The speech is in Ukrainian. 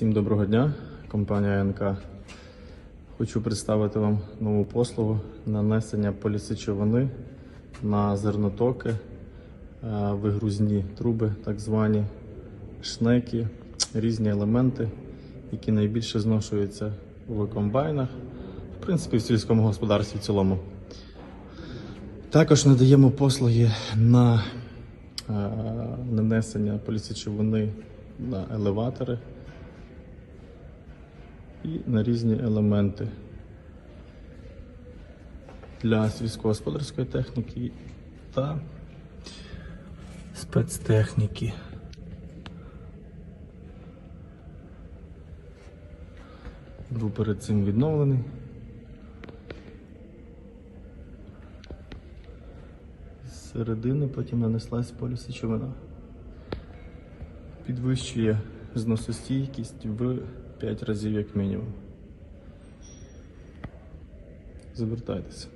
Всім доброго дня, компанія НК. Хочу представити вам нову послугу нанесення полісичовини на зернотоки, е, вигрузні труби, так звані шнеки, різні елементи, які найбільше зношуються в комбайнах, в принципі, в сільському господарстві в цілому. Також надаємо послуги на е, нанесення полісичовини на елеватори і на різні елементи для сільськогосподарської техніки та спецтехніки. Був перед цим відновлений. З середини потім нанеслась полісичовина. Підвищує зносостійкість в 5 разів як мінімум. Звертайтеся.